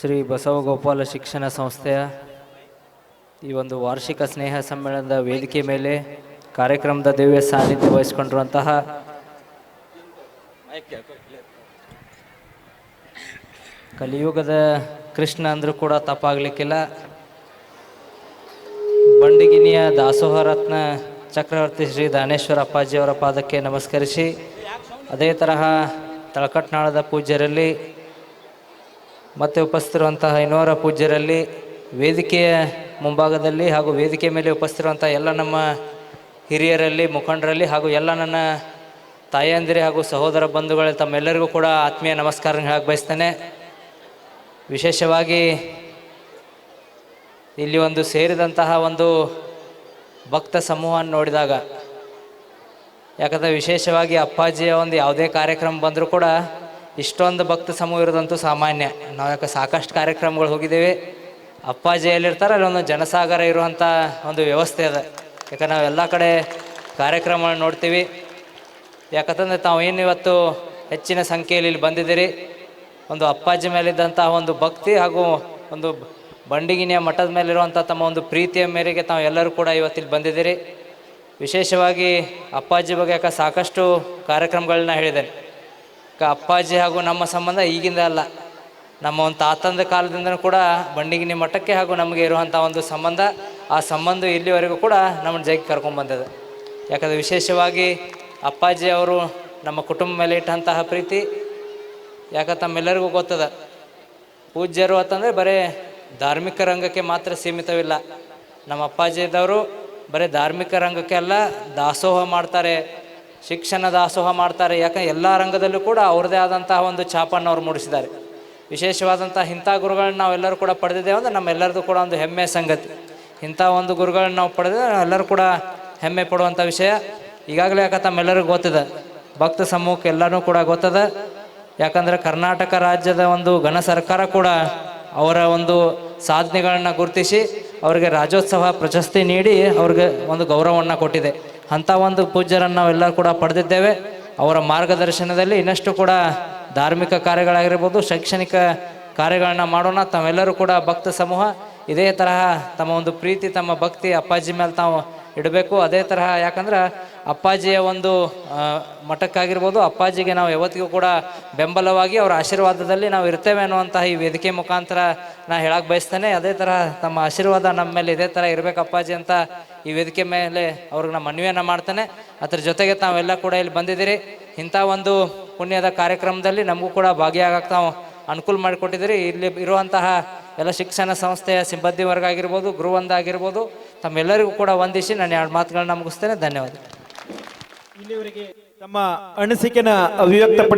ಶ್ರೀ ಬಸವಗೋಪಾಲ ಶಿಕ್ಷಣ ಸಂಸ್ಥೆಯ ಈ ಒಂದು ವಾರ್ಷಿಕ ಸ್ನೇಹ ಸಮ್ಮೇಳನದ ವೇದಿಕೆ ಮೇಲೆ ಕಾರ್ಯಕ್ರಮದ ದಿವ್ಯ ಸಾನ್ನಿಧ್ಯ ವಹಿಸಿಕೊಂಡಿರುವಂತಹ ಕಲಿಯುಗದ ಕೃಷ್ಣ ಅಂದರೂ ಕೂಡ ತಪ್ಪಾಗಲಿಕ್ಕಿಲ್ಲ. ಬಂಡಿಗಿನಿಯ ದಾಸೋಹ ರತ್ನ ಚಕ್ರವರ್ತಿ ಶ್ರೀ ದಾನೇಶ್ವರ ಅಪ್ಪಾಜಿಯವರ ಪಾದಕ್ಕೆ ನಮಸ್ಕರಿಸಿ. ಅದೇ ತರಹ ತಳಕಟ್ನಾಳದ ಪೂಜ್ಯರಲ್ಲಿ ಮತ್ತೆ ಉಪಸ್ಥಿತಿರುವಂತಹ ಇನ್ನೋರ ಪೂಜ್ಯರಲ್ಲಿ ವೇದಿಕೆಯ ಮುಂಭಾಗದಲ್ಲಿ ಹಾಗೂ ವೇದಿಕೆ ಮೇಲೆ ಉಪಸ್ಥಿತಿರುವಂಥ ಎಲ್ಲ ನಮ್ಮ ಹಿರಿಯರಲ್ಲಿ, ಮುಖಂಡರಲ್ಲಿ ಹಾಗೂ ಎಲ್ಲ ನನ್ನ ತಾಯಂದಿರಿ ಹಾಗೂ ಸಹೋದರ ಬಂಧುಗಳ, ತಮ್ಮೆಲ್ಲರಿಗೂ ಕೂಡ ಆತ್ಮೀಯ ನಮಸ್ಕಾರ ಹೇಳಕ್ಕೆ ಬಯಸ್ತೇನೆ ವಿಶೇಷವಾಗಿ ಇಲ್ಲಿ ಒಂದು ಸೇರಿದಂತಹ ಒಂದು ಭಕ್ತ ಸಮೂಹವನ್ನು ನೋಡಿದಾಗ, ಯಾಕಂದರೆ ವಿಶೇಷವಾಗಿ ಅಪ್ಪಾಜಿಯ ಒಂದು ಯಾವುದೇ ಕಾರ್ಯಕ್ರಮ ಬಂದರೂ ಕೂಡ ಇಷ್ಟೊಂದು ಭಕ್ತ ಸಮೂಹ ಇರೋದಂತೂ ಸಾಮಾನ್ಯ. ನಾವು ಯಾಕೆ ಸಾಕಷ್ಟು ಕಾರ್ಯಕ್ರಮಗಳು ಹೋಗಿದ್ದೇವೆ. ಅಪ್ಪಾಜಿ ಎಲ್ಲಿರ್ತಾರೆ ಅಲ್ಲಿ ಒಂದು ಜನಸಾಗರ ಇರುವಂಥ ಒಂದು ವ್ಯವಸ್ಥೆ ಅದ. ಯಾಕಂದ್ರೆ ನಾವು ಎಲ್ಲ ಕಡೆ ಕಾರ್ಯಕ್ರಮಗಳನ್ನ ನೋಡ್ತೀವಿ. ಯಾಕಂತಂದ್ರೆ ತಾವು ಏನು ಇವತ್ತು ಹೆಚ್ಚಿನ ಸಂಖ್ಯೆಯಲ್ಲಿ ಇಲ್ಲಿ ಬಂದಿದ್ದೀರಿ. ಒಂದು ಅಪ್ಪಾಜಿ ಮೇಲಿದ್ದಂಥ ಒಂದು ಭಕ್ತಿ ಹಾಗೂ ಒಂದು ಬಂಡಿಗಿನಿಯ ಮಠದ ಮೇಲಿರುವಂಥ ತಮ್ಮ ಒಂದು ಪ್ರೀತಿಯ ಮೇರೆಗೆ ತಾವು ಎಲ್ಲರೂ ಕೂಡ ಇವತ್ತಿಲ್ಲಿ ಬಂದಿದ್ದೀರಿ. ವಿಶೇಷವಾಗಿ ಅಪ್ಪಾಜಿ ಬಗ್ಗೆ ಯಾಕೆ ಸಾಕಷ್ಟು ಕಾರ್ಯಕ್ರಮಗಳನ್ನ ಹೇಳಿದ್ದೇನೆ ಅಪ್ಪಾಜಿ ಹಾಗೂ ನಮ್ಮ ಸಂಬಂಧ ಈಗಿಂದ ಅಲ್ಲ. ನಮ್ಮ ಒಂದು ತಾತಂದ ಕಾಲದಿಂದನೂ ಕೂಡ ಬಂಡಿಗಿನಿ ಮಠಕ್ಕೆ ಹಾಗೂ ನಮಗೆ ಇರುವಂಥ ಒಂದು ಸಂಬಂಧ, ಆ ಸಂಬಂಧ ಇಲ್ಲಿವರೆಗೂ ಕೂಡ ನಮ್ಮನ್ನು ಜೈಗೆ ಕರ್ಕೊಂಡ್ಬಂದಿದೆ ಯಾಕಂದರೆ ವಿಶೇಷವಾಗಿ ಅಪ್ಪಾಜಿ ಅವರು ನಮ್ಮ ಕುಟುಂಬ ಮೇಲೆ ಇಟ್ಟಂತಹ ಪ್ರೀತಿ ಯಾಕ ತಮ್ಮೆಲ್ಲರಿಗೂ ಗೊತ್ತದ. ಪೂಜ್ಯರು ಅಂತಂದರೆ ಬರೀ ಧಾರ್ಮಿಕ ರಂಗಕ್ಕೆ ಮಾತ್ರ ಸೀಮಿತವಿಲ್ಲ. ನಮ್ಮ ಅಪ್ಪಾಜಿ ಬರೇ ಬರೀ ಧಾರ್ಮಿಕ ರಂಗಕ್ಕೆ ಅಲ್ಲ, ದಾಸೋಹ ಮಾಡ್ತಾರೆ. ಶಿಕ್ಷಣ ದಾಸೋಹ ಮಾಡ್ತಾರೆ. ಯಾಕಂದ್ರೆ ಎಲ್ಲ ರಂಗದಲ್ಲೂ ಕೂಡ ಅವ್ರದ್ದೇ ಆದಂತಹ ಒಂದು ಛಾಪನ್ನು ಅವ್ರು ಮೂಡಿಸಿದ್ದಾರೆ. ವಿಶೇಷವಾದಂಥ ಇಂಥ ಗುರುಗಳನ್ನ ನಾವೆಲ್ಲರೂ ಕೂಡ ಪಡೆದಿದ್ದೇವೆ ಅಂದ್ರೆ ನಮ್ಮೆಲ್ಲರದು ಕೂಡ ಒಂದು ಹೆಮ್ಮೆ ಸಂಗತಿ. ಇಂಥ ಒಂದು ಗುರುಗಳನ್ನ ನಾವು ಪಡೆದ್ರೆ ನಾವೆಲ್ಲರೂ ಕೂಡ ಹೆಮ್ಮೆ ಪಡುವಂಥ ವಿಷಯ. ಈಗಾಗಲೇ ಯಾಕೆ ತಮ್ಮೆಲ್ಲರಿಗೂ ಗೊತ್ತಿದೆ. ಭಕ್ತ ಸಮೂಹಕ್ಕೆ ಎಲ್ಲನೂ ಕೂಡ ಗೊತ್ತದ. ಯಾಕಂದರೆ ಕರ್ನಾಟಕ ರಾಜ್ಯದ ಒಂದು ಘನ ಸರ್ಕಾರ ಕೂಡ ಅವರ ಒಂದು ಸಾಧನೆಗಳನ್ನು ಗುರುತಿಸಿ, ಅವರಿಗೆ ರಾಜ್ಯೋತ್ಸವ ಪ್ರಶಸ್ತಿ ನೀಡಿ ಅವ್ರಿಗೆ ಒಂದು ಗೌರವವನ್ನು ಕೊಟ್ಟಿದೆ. ಅಂಥ ಒಂದು ಪೂಜ್ಯರನ್ನು ನಾವೆಲ್ಲರೂ ಕೂಡ ಪಡೆದಿದ್ದೇವೆ. ಅವರ ಮಾರ್ಗದರ್ಶನದಲ್ಲಿ ಇನ್ನಷ್ಟು ಕೂಡ ಧಾರ್ಮಿಕ ಕಾರ್ಯಗಳಾಗಿರ್ಬೋದು, ಶೈಕ್ಷಣಿಕ ಕಾರ್ಯಗಳನ್ನ ಮಾಡೋಣ. ತಾವೆಲ್ಲರೂ ಕೂಡ ಭಕ್ತ ಸಮೂಹ. ಇದೇ ತರಹ ತಮ್ಮ ಒಂದು ಪ್ರೀತಿ, ತಮ್ಮ ಭಕ್ತಿ ಅಪ್ಪಾಜಿ ಮೇಲೆ ತಾವು ಇಡಬೇಕು. ಅದೇ ತರಹ ಯಾಕಂದ್ರೆ ಅಪ್ಪಾಜಿಯ ಒಂದು ಮಠಕ್ಕಾಗಿರ್ಬೋದು, ಅಪ್ಪಾಜಿಗೆ ನಾವು ಯಾವತ್ತಿಗೂ ಕೂಡ ಬೆಂಬಲವಾಗಿ ಅವರ ಆಶೀರ್ವಾದದಲ್ಲಿ ನಾವು ಇರ್ತೇವೆ ಅನ್ನುವಂತಹ ಈ ವೇದಿಕೆ ಮುಖಾಂತರ ನಾ ಹೇಳಕ್ಕೆ ಬಯಸ್ತೇನೆ. ಅದೇ ತರಹ ತಮ್ಮ ಆಶೀರ್ವಾದ ನಮ್ಮ ಮೇಲೆ ಇದೇ ಥರ ಇರಬೇಕು ಅಪ್ಪಾಜಿ ಅಂತ ಈ ವೇದಿಕೆ ಮೇಲೆ ಅವ್ರಿಗೆ ನಾನು ಮನವಿಯನ್ನು ಮಾಡ್ತೇನೆ. ಅದ್ರ ಜೊತೆಗೆ ತಾವೆಲ್ಲ ಕೂಡ ಇಲ್ಲಿ ಬಂದಿದ್ದೀರಿ. ಇಂಥ ಒಂದು ಪುಣ್ಯದ ಕಾರ್ಯಕ್ರಮದಲ್ಲಿ ನಮಗೂ ಕೂಡ ಭಾಗಿಯಾಗಕ್ಕೆ ತಾವು ಅನುಕೂಲ ಮಾಡಿಕೊಟ್ಟಿದ್ದೀರಿ. ಇಲ್ಲಿ ಇರುವಂತಹ ಎಲ್ಲ ಶಿಕ್ಷಣ ಸಂಸ್ಥೆಯ ಸಿಬ್ಬಂದಿ ವರ್ಗ ಆಗಿರ್ಬೋದು ಗುರುವಂದ ಆಗಿರ್ಬೋದು ತಮ್ಮೆಲ್ಲರಿಗೂ ಕೂಡ ವಂದಿಸಿ ನಾನು ಎರಡು ಮಾತುಗಳನ್ನ ಮುಗಿಸ್ತೇನೆ. ಧನ್ಯವಾದ ಇಲ್ಲಿವರೆಗೆ ತಮ್ಮ ಅನಿಸಿಕೆನ ಅಭಿವ್ಯಕ್ತಪಡಿಸಿ